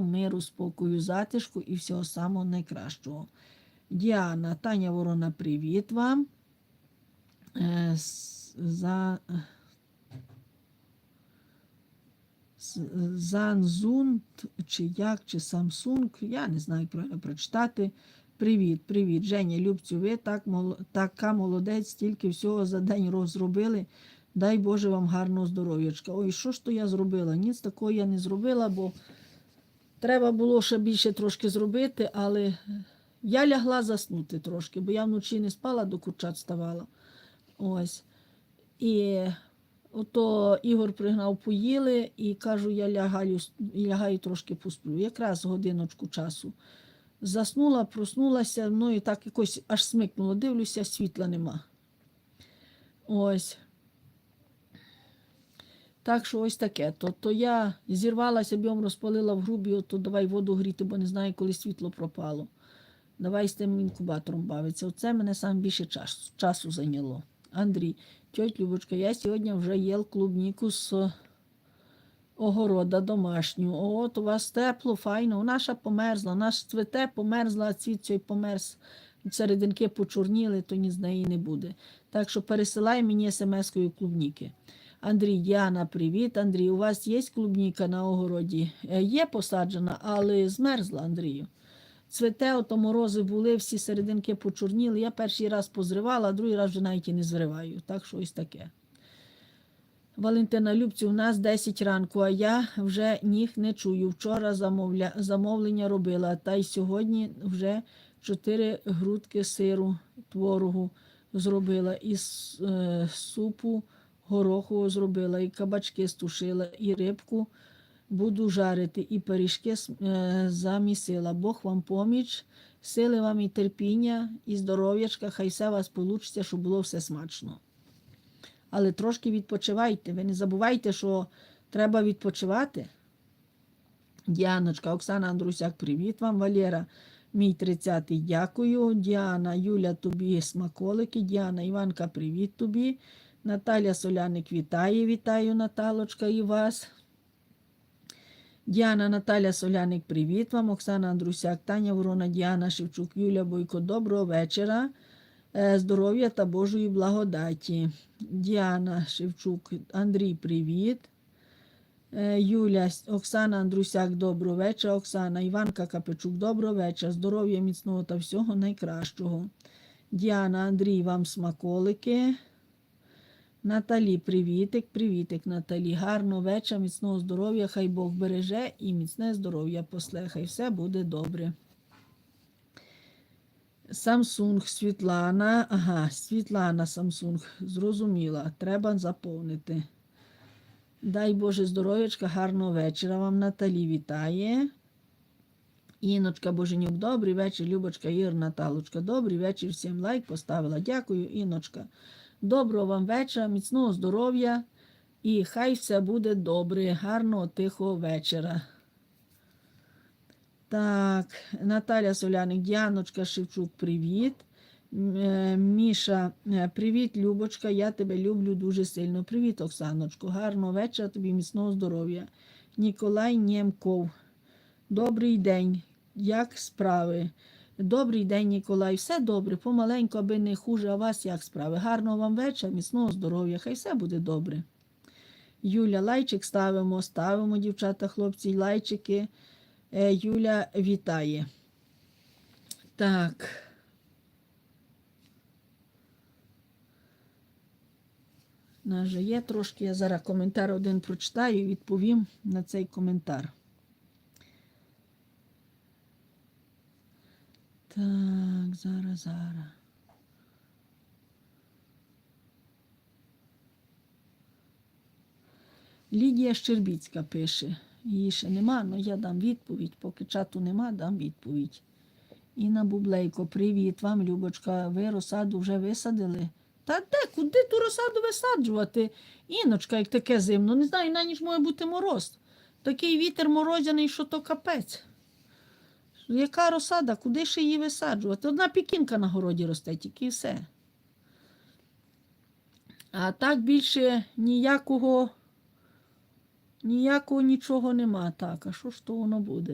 миру, спокою, затишку і всього самого найкращого. Діана, Таня Ворона, привіт вам. Е, за... Занзунт, чи як, чи Самсунг, я не знаю, як правильно прочитати. Привіт, привіт, Женя, Любцю, ви так, мол- така молодець, стільки всього за день розробили. Дай Боже вам гарного здоров'ячка. Ой, що ж то я зробила? Ніц такого я не зробила, бо треба було ще більше трошки зробити, але я лягла заснути трошки, бо я вночі не спала, до курчат ставала. Ось. І ото Ігор пригнав, поїли, і кажу, я лягаю, лягаю трошки посплю. Якраз годиночку часу. Заснула, проснулася, ну і так якось аж смикнуло. Дивлюся, світла нема. Ось. Так що ось таке. То, то я зірвалася, бігом розпалила в грубі, то давай воду гріти, бо не знаю, коли світло пропало. Давай з тим інкубатором бавитися. Оце мене саме більше часу, часу зайняло. Андрій, тьоть Любочка, я сьогодні вже їв клубніку з огорода домашню. От у вас тепло, файно. Вона ще померзла, наш цвете померзла, а цвіт цей померз. Серединки почорніли, то ні з неї не буде. Так що пересилай мені смс-кою клубніки. Андрій, Діана, привіт. Андрій, у вас є клубніка на огороді? Е, Є посаджена, але змерзла, Андрію. Цвете, ото морози були, всі серединки почорніли. Я перший раз позривала, а другий раз вже навіть і не зриваю. Так що ось таке. Валентина Любці, у нас 10 ранку, а я вже ніг не чую. Вчора замовля... замовлення робила, та й сьогодні вже 4 грудки сиру творогу зробила, і с- е, супу горохового зробила, і кабачки стушила, і рибку буду жарити, і пиріжки е, замісила. Бог вам поміч, сили вам і терпіння, і здоров'ячка, хай все у вас получиться, щоб було все смачно. Але трошки відпочивайте. Ви не забувайте, що треба відпочивати. Діаночка, Оксана Андрусяк, привіт вам, Валера. Мій 30-й, дякую. Діана, Юля, тобі смаколики. Діана, Іванка, привіт тобі. Наталя Соляник вітає, вітаю, Наталочка, і вас. Діана Наталя Соляник, привіт вам. Оксана Андрусяк, Таня Ворона, Діана Шевчук, Юля Бойко, доброго вечора. Е, Здоров'я та Божої благодаті. Діана Шевчук, Андрій, привіт. Е, Юля, Оксана Андрусяк, доброго вечора. Оксана, Іванка Капичук, доброго вечора. Здоров'я міцного та всього найкращого. Діана, Андрій, вам смаколики. Наталі, привітик, привітик, Наталі. Гарного вечора, міцного здоров'я, хай Бог береже і міцне здоров'я после. Хай все буде добре. Самсунг, Світлана. Ага, Світлана Самсунг. Зрозуміла. Треба заповнити. Дай Боже здоров'ячка, гарного вечора вам Наталі вітає. Іночка Боженюк, добрий вечір. Любочка Ір Наталочка, добрий вечір. Всім лайк поставила. Дякую, Іночка. Доброго вам вечора, міцного здоров'я і хай все буде добре. Гарного, тихого вечора. Так, Наталя Соляник, Діаночка Шевчук, привіт. Е, Міша, е, привіт, Любочка, я тебе люблю дуже сильно. Привіт, Оксаночко. Гарного вечора, тобі міцного здоров'я. Ніколай Нємков. Добрий день. Як справи? Добрий день, Ніколай. Все добре, помаленьку, аби не хуже, а вас як справи. Гарного вам вечора, міцного здоров'я. Хай все буде добре. Юля, лайчик ставимо, ставимо, дівчата, хлопці, лайчики. Е, Юля вітає. Так. Нас є трошки. Я зараз коментар один прочитаю і відповім на цей коментар. Так, зараз, зараз. Лідія Щербіцька пише. Її ще нема, але я дам відповідь. Поки чату нема, дам відповідь. Інна Бублейко, привіт вам, Любочка. Ви розсаду вже висадили? Та де, куди ту розсаду висаджувати? Іночка, як таке зимно, не знаю, на ніч може бути мороз. Такий вітер морозяний, що то капець. Яка розсада? Куди ще її висаджувати? Одна пікінка на городі росте, тільки і все. А так більше ніякого Ніякого нічого нема. Так, а що ж то воно буде?